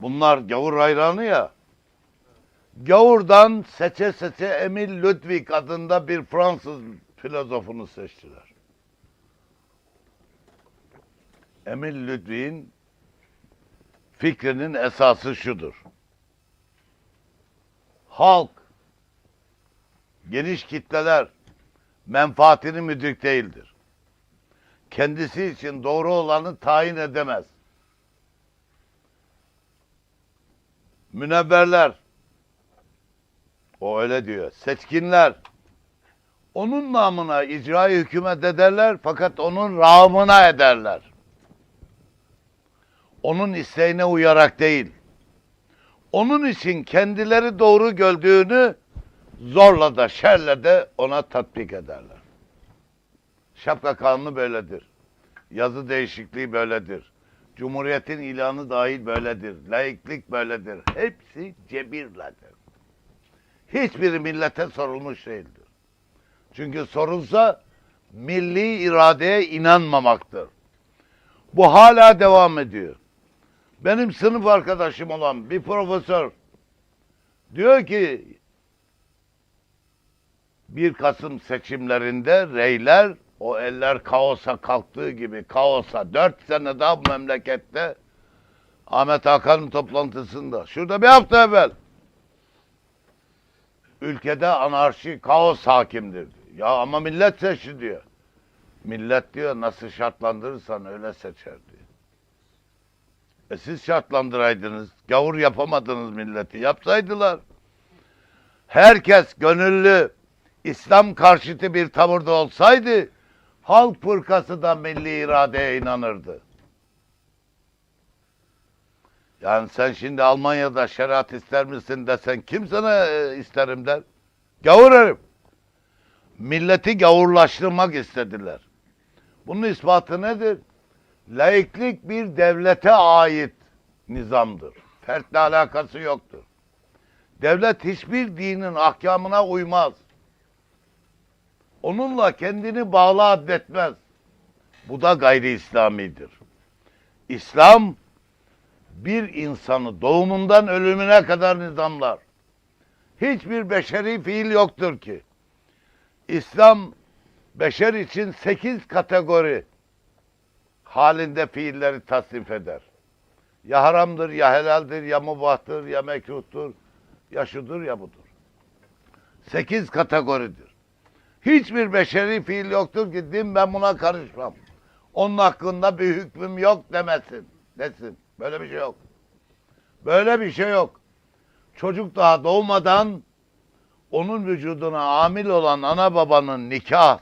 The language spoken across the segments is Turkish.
Bunlar gavur hayranı ya. Gavurdan seçe seçe Emil Ludwig adında bir Fransız filozofunu seçtiler. Emil Ludwig'in fikrinin esası şudur. Halk, geniş kitleler menfaatini müdrik değildir. Kendisi için doğru olanı tayin edemez. Münevverler, o öyle diyor, seçkinler, onun namına icrayı hükümet ederler fakat onun rağmına ederler. Onun isteğine uyarak değil. Onun için kendileri doğru gördüğünü zorla da şerle de ona tatbik ederler. Şapka kanunu böyledir. Yazı değişikliği böyledir. Cumhuriyetin ilanı dahil böyledir. Laiklik böyledir. Hepsi cebirledir. Hiçbiri millete sorulmuş değildir. Çünkü sorulsa milli iradeye inanmamaktır. Bu hala devam ediyor. Benim sınıf arkadaşım olan bir profesör diyor ki 1 Kasım seçimlerinde reyler o eller kaosa kalktığı gibi kaosa 4 sene daha bu memlekette Ahmet Hakan'ın toplantısında şurada bir hafta evvel ülkede anarşi kaos hakimdir. Ya ama millet seçti diyor. Millet diyor nasıl şartlandırırsan öyle seçer diyor. E siz şartlandıraydınız. Gavur yapamadınız milleti. Yapsaydılar. Herkes gönüllü İslam karşıtı bir tavırda olsaydı halk fırkası da milli iradeye inanırdı. Yani sen şimdi Almanya'da şeriat ister misin desen kim sana e, isterim der. Gavur herif. Milleti gavurlaştırmak istediler. Bunun ispatı nedir? Laiklik bir devlete ait nizamdır. Fertle alakası yoktur. Devlet hiçbir dinin ahkamına uymaz. Onunla kendini bağlı addetmez. Bu da gayri İslamidir. İslam bir insanı doğumundan ölümüne kadar nizamlar. Hiçbir beşeri fiil yoktur ki. İslam beşer için sekiz kategori halinde fiilleri tasnif eder. Ya haramdır, ya helaldir, ya mubahtır, ya mekruhtur, ya şudur, ya budur. Sekiz kategoridir. Hiçbir beşeri fiil yoktur ki din ben buna karışmam. Onun hakkında bir hükmüm yok demesin. Desin. Böyle bir şey yok. Böyle bir şey yok. Çocuk daha doğmadan onun vücuduna amil olan ana babanın nikah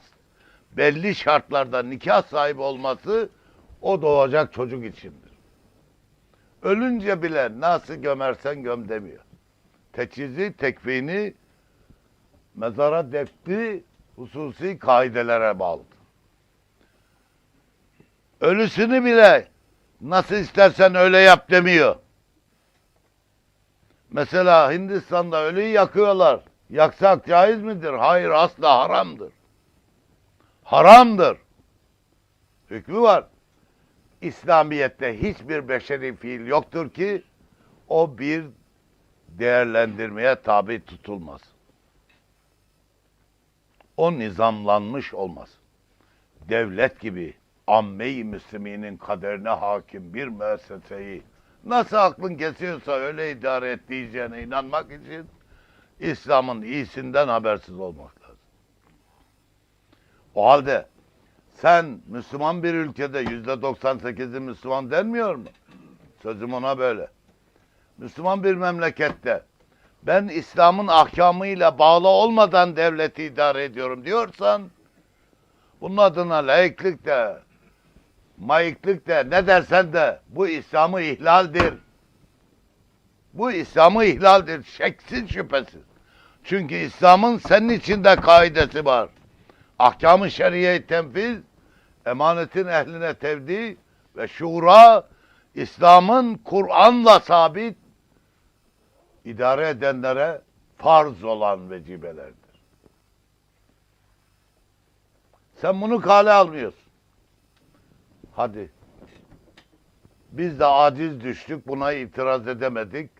belli şartlarda nikah sahibi olması o doğacak çocuk içindir. Ölünce bile nasıl gömersen göm demiyor. Teçhizi, tekfini, mezara defti hususi kaidelere bağlıdır. Ölüsünü bile nasıl istersen öyle yap demiyor. Mesela Hindistan'da ölüyü yakıyorlar. Yaksak caiz midir? Hayır asla haramdır. Haramdır. Hükmü var. İslamiyet'te hiçbir beşeri fiil yoktur ki o bir değerlendirmeye tabi tutulmaz. O nizamlanmış olmaz. Devlet gibi amme-i müsliminin kaderine hakim bir müesseseyi nasıl aklın kesiyorsa öyle idare et diyeceğine inanmak için İslam'ın iyisinden habersiz olmak lazım. O halde sen Müslüman bir ülkede yüzde 98'i Müslüman denmiyor mu? Sözüm ona böyle. Müslüman bir memlekette ben İslam'ın ahkamıyla bağlı olmadan devleti idare ediyorum diyorsan bunun adına laiklik de mayıklık de ne dersen de bu İslam'ı ihlaldir. Bu İslam'ı ihlaldir şeksiz şüphesiz. Çünkü İslam'ın senin içinde kaidesi var. Ahkam-ı şeriye tenfiz, emanetin ehline tevdi ve şura İslam'ın Kur'an'la sabit idare edenlere farz olan vecibelerdir. Sen bunu kale almıyorsun. Hadi. Biz de aciz düştük, buna itiraz edemedik.